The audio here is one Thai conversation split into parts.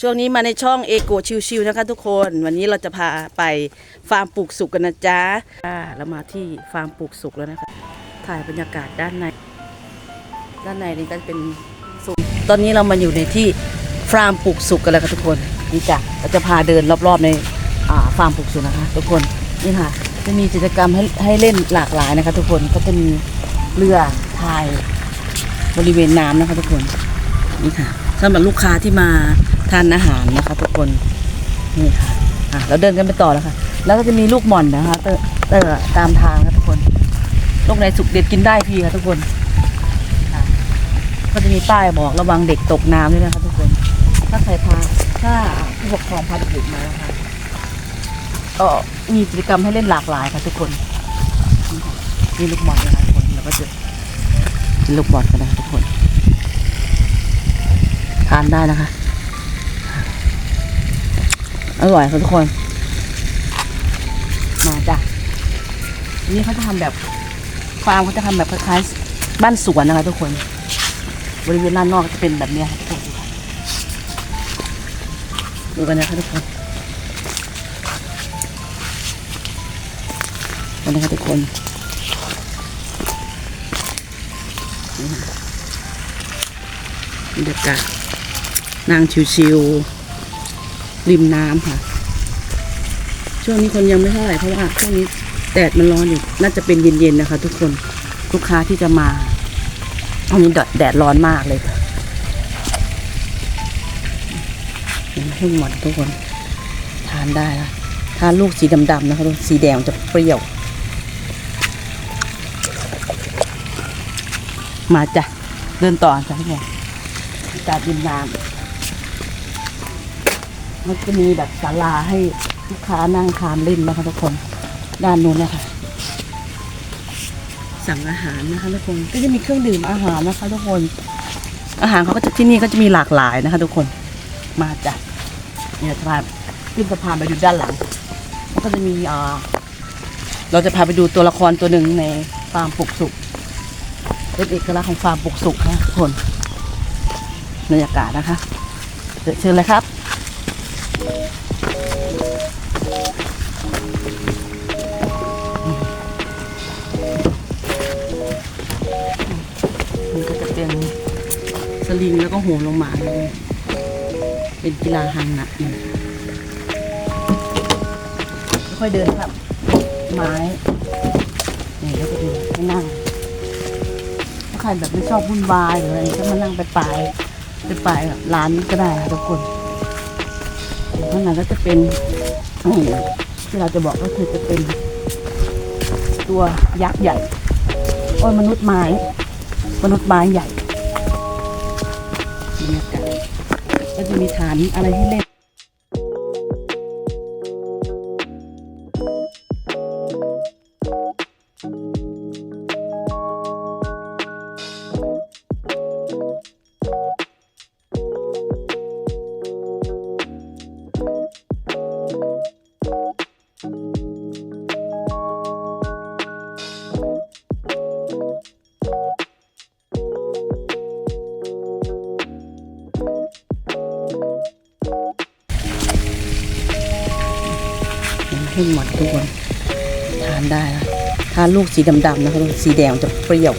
ช่วงนี้มาในช่องเอโกชิวๆนะคะทุกคนวันนี้เราจะพาไปฟาร์มปลูกสุกกันนะจ๊ะอ่าเรามาที่ฟาร์มปลูกสุกแล้วนะคะ ถ่ายบรรยากาศด้านใน ด้านในนี่ก็จะเป็นสุกตอนนี้เรามาอยู่ในที่ฟาร์มปลูกสุกกันแล้วค่ะทุกคนนี่จ้ะเราจะพาเดินรอบๆในฟาร์มปลูกสุกนะคะ ทุกคนนี่ค่ะจะมีกิจกรรมให้ให้เล่นหลากหลายนะคะ ทุกคนก็จะมีเรือพายบริเวณน้ำนะคะ ทุกคนนี่ค่ะสำหรับลูกค้าที่มา ทานอาหารนะคะ ทุกคนนี่ค่ะอะเราเดินกันไปต่อแล้วค่ะ แล้วก็จะมีลูกหม่อนนะคะเตอเตอตามทางค่ะทุกคนลูกไหนสุกเด็ดกินได้พี่ค่ะทุกคนก็จะมีป้ายบอกระวังเด็กตกน้ำด้วยนะคะทุกคน ถ้าใครพาถ้าผู้ปกครองพาเด็กมานะคะก็มีกิจกรรมให้เล่นหลากหลายค่ะทุกคนมีลูกบอลนะคะทุกคนแล้วก็จะเป็นลูกบอลกันนะคะทุกคนทานได้นะคะ อร่อยค่ะทุกคน มาจ้ะ นี่เขาจะทำแบบฟาร์มเขาจะทำแบบคล้ายๆบ้านสวนนะคะทุกคน บริเวณด้านนอกจะเป็นแบบเนี้ยค่ะทุกคนดูกันนะคะทุกคนดูนะค่ะทุกคนนี่ค่ะบรรยากาศนั่งชิวๆ ริมน้ำค่ะ ช่วงนี้คนยังไม่เท่าไหร่เพราะว่าช่วงนี้แดดมันร้อนอยู่ น่าจะเป็นเย็นๆนะคะ ทุกคนลูกค้าที่จะมาตอนนี้แดดแดดร้อนมากเลยยังให้หมดทุกคน ทานได้ละทานลูกสีดำๆนะคะทุกคนสีแดงจะเปรี้ยว มาจ้ะเดินต่อจ้ะพี่แม่จากริมน้ำ มันจะมีแบบศาลาให้ลูกค้านั่งทานเล่นนะคะทุกคนด้านนู้นนะคะสั่งอาหารนะคะทุกคนก็จะมีเครื่องดื่มอาหารนะคะ ทุกคน อาหารเขาก็จะที่นี่ก็จะมีหลากหลายนะคะ ทุกคนมาจ้ะเนี่ยจะพาขึ้นสะพานไปดูด้านหลังก็จะมีอ่าเราจะพาไปดูตัวละครตัวหนึ่งในฟาร์มปลูกสุกเป็นเอกลักษณ์ของฟาร์มปลูกสุกนะทุกคนบรรยากาศนะคะเดี๋ยวเชิญเลยครับ มันก็จะเป็นสลิงแล้วก็โหนลงมาเลยเป็นกีฬาหังหนักนี่ค่อยเดินครับ ไม้นี่ก็จะดูให้นั่งถ้าใครแบบไม่ชอบวุ่นวายหรืออะไรก็มานั่งไปปลายไปปลายแบบร้านก็ได้ทุกคน ข้างในก็จะเป็นที่เราจะบอกก็คือจะเป็น ตัวยักษ์ใหญ่โอ้ยมนุษย์ไม้ มนุษย์ไม้ใหญ่บรรยากาศก็จะมีฐานอะไรให้เล่น ให้หมดทุกคนทานได้นะทานลูกสีดำๆนะคะสีแดงจะเปรี้ยว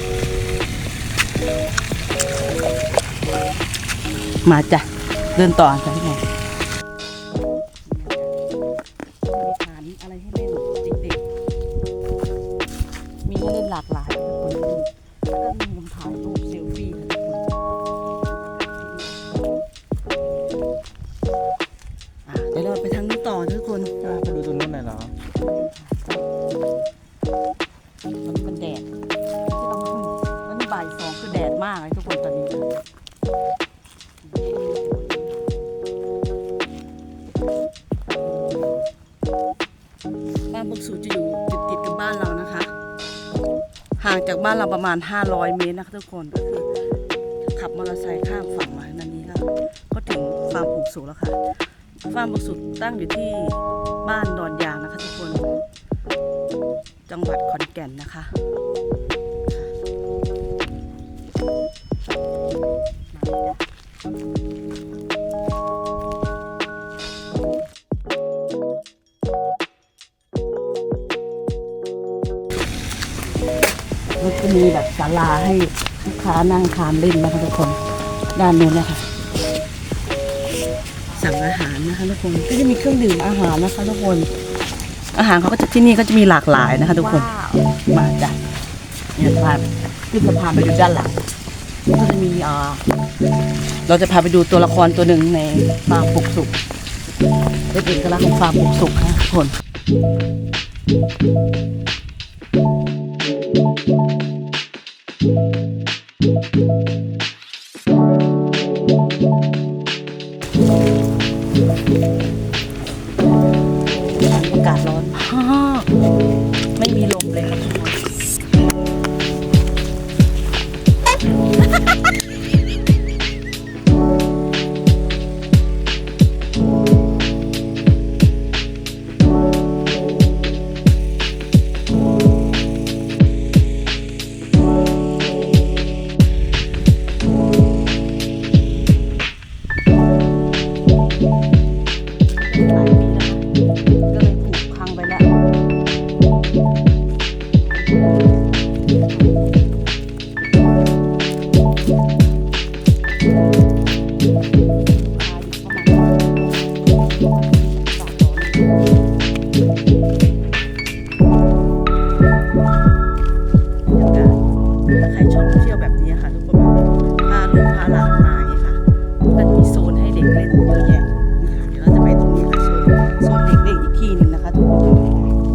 มาจ้ะเดินต่อจ้ะ มันเป็นแดดที่ต้องขึ้นนี่บ่ายสองคือแดดมากเลยทุกคนตอนนี้บ้านบกสูจะอยู่ติดติดๆกับบ้านเรานะคะ ห่างจากบ้านเราประมาณ 500 เมตรนะคะทุกคนก็คือขับมอเตอร์ไซค์ข้ามฝั่งมานันนี้ก็ก็ถึงฟาร์มปลูกสุกแล้วค่ะฟาร์มปลูกสุกตั้งอยู่ที่บ้านดอนยางนะคะทุกคน จังหวัดขอนแก่นนะคะก็จะมีแบบศาลาให้ลูกค้านั่งทานเล่นนะคะทุกคน ด้านนู้นนะคะ สั่งอาหารนะคะทุกคนก็จะมีเครื่องดื่มอาหารนะคะทุกคน อาหารเขาก็จะที่นี่ก็จะมีหลากหลายนะคะ ทุกคนมาจากเนี่ยพาขึ้นสะพานไปดูด้านหลังก็จะมีอ่าเราจะพาไปดูตัวละครตัวหนึ่งในฟาร์มปุกสุกเป็นเอกลักษณ์ของฟาร์มปุกสุกนะทุกคน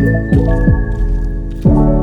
thank you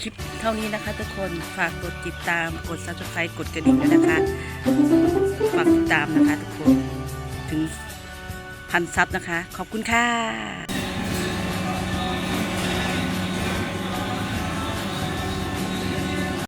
คลิปเท่านี้นะคะทุกคน ฝากกดติดตาม กด subscribe กดกระดิ่งด้วยนะคะ ฝากติดตามนะคะทุกคน ถึง พันซับนะคะ ขอบคุณค่ะ